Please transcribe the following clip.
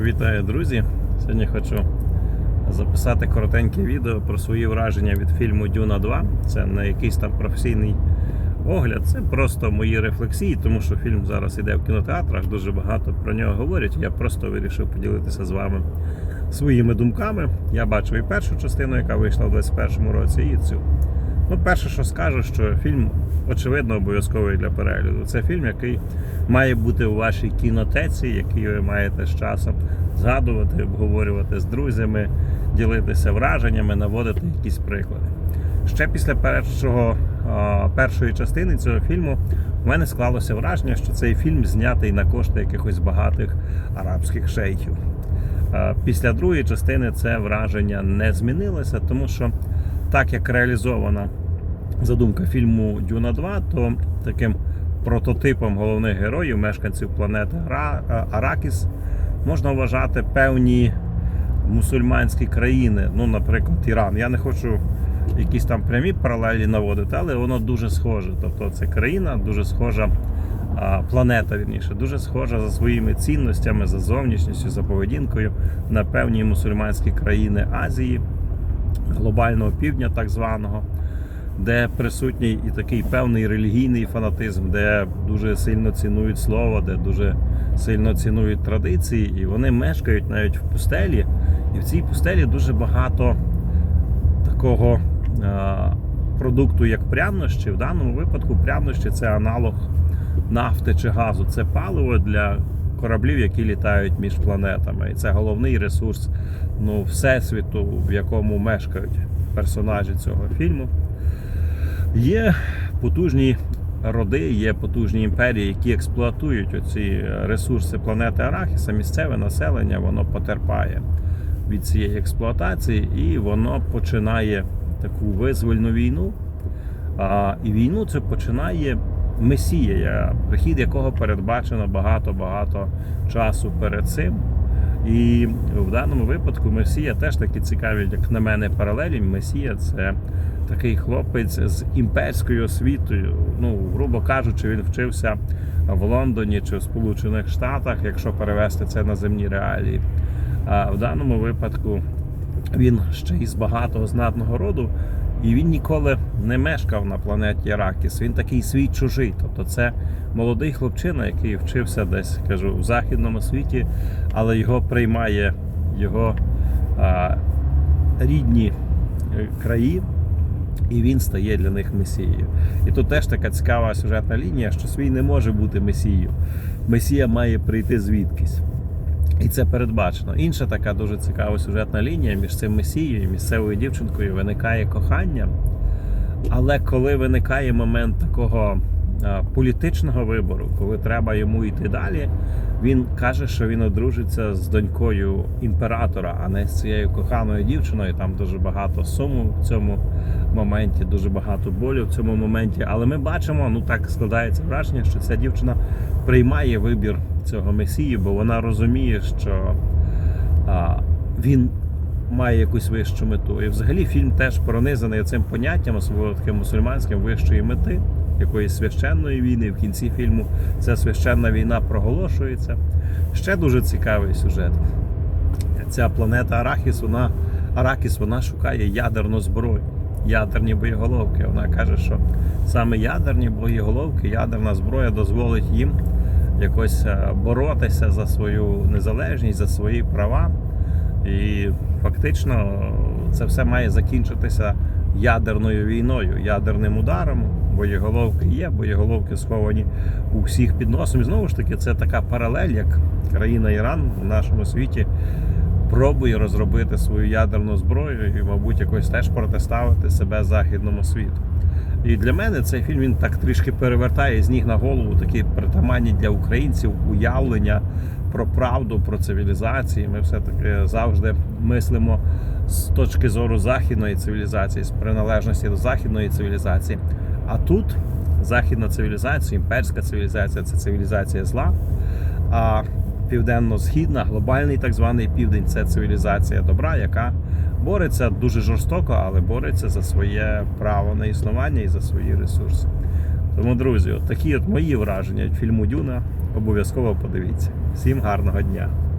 Вітаю, друзі! Сьогодні хочу записати коротеньке відео про свої враження від фільму Дюна 2. Це не якийсь там професійний огляд, це просто мої рефлексії, тому що фільм зараз іде в кінотеатрах, дуже багато про нього говорять. Я просто вирішив поділитися з вами своїми думками. Я бачив і першу частину, яка вийшла в 2021 році, і цю. Ну, перше, що скажу, що фільм очевидно обов'язковий для перегляду. Це фільм, який має бути у вашій кінотеці, який ви маєте з часом згадувати, обговорювати з друзями, ділитися враженнями, наводити якісь приклади. Ще після першого, першої частини цього фільму у мене склалося враження, що цей фільм знятий на кошти якихось багатих арабських шейхів. Після другої частини це враження не змінилося, тому що так як реалізована задумка фільму Дюна 2, то таким прототипом головних героїв, мешканців планети Ара- Аракіс, можна вважати певні мусульманські країни, ну, наприклад, Іран. Я не хочу якісь там прямі паралелі наводити, але воно дуже схоже. Тобто це країна дуже схожа. Планета вірніше дуже схожа за своїми цінностями, за зовнішністю, за поведінкою на певні мусульманські країни Азії, глобального півдня, так званого, де присутній і такий певний релігійний фанатизм, де дуже сильно цінують слово, де дуже сильно цінують традиції, і вони мешкають навіть в пустелі. І в цій пустелі дуже багато такого е, продукту, як прянощі. В даному випадку прянощі це аналог нафти чи газу. Це паливо для кораблів, які літають між планетами. І це головний ресурс ну, всесвіту, в якому мешкають персонажі цього фільму. Є потужні роди, є потужні імперії, які експлуатують оці ресурси планети Арахіса. Місцеве населення воно потерпає від цієї експлуатації, і воно починає таку визвольну війну. А, і війну це починає Месія, прихід якого передбачено багато-багато часу перед цим. І в даному випадку Месія теж таки цікаві, як на мене, паралелі. Месія це такий хлопець з імперською освітою. Ну, грубо кажучи, він вчився в Лондоні чи в Сполучених Штатах, якщо перевести це на земні реалії. А в даному випадку він ще із багатого знатного роду, і він ніколи не мешкав на планеті Аракіс. Він такий свій чужий. Тобто це молодий хлопчина, який вчився десь, кажу, в західному світі, але його приймає його а, рідні е, краї. І він стає для них месією. І тут теж така цікава сюжетна лінія, що свій не може бути месією. Месія має прийти звідкись. І це передбачено. Інша така дуже цікава сюжетна лінія між цим месією і місцевою дівчинкою виникає кохання. Але коли виникає момент такого політичного вибору, коли треба йому йти далі, він каже, що він одружиться з донькою імператора, а не з цією коханою дівчиною. Там дуже багато суму в цьому моменті, дуже багато болю в цьому моменті. Але ми бачимо, ну так складається враження, що ця дівчина приймає вибір цього месії, бо вона розуміє, що а, він має якусь вищу мету. І взагалі фільм теж пронизаний цим поняттям, особливо таким мусульманським вищої мети, якоїсь священної війни. В кінці фільму ця священна війна проголошується. Ще дуже цікавий сюжет. Ця планета Арахіс, вона Аракіс, вона шукає ядерну зброю, ядерні боєголовки. Вона каже, що саме ядерні боєголовки, ядерна зброя дозволить їм якось е, боротися за свою незалежність, за свої права. І фактично це все має закінчитися ядерною війною, ядерним ударом. Боєголовки є, боєголовки сховані у всіх під носом. І знову ж таки, це така паралель, як країна Іран в нашому світі пробує розробити свою ядерну зброю і, мабуть, якось теж протиставити себе західному світу. І для мене цей фільм він так трішки перевертає з ніг на голову такі притаманні для українців уявлення про правду, про цивілізації. Ми все-таки завжди мислимо з точки зору західної цивілізації, з приналежності до західної цивілізації. А тут західна цивілізація, імперська цивілізація це цивілізація зла. А південно-східна, глобальний так званий південь це цивілізація добра, яка бореться дуже жорстоко, але бореться за своє право на існування і за свої ресурси. Тому, друзі, от такі от мої враження від фільму Дюна. Обов'язково подивіться. Всім гарного дня!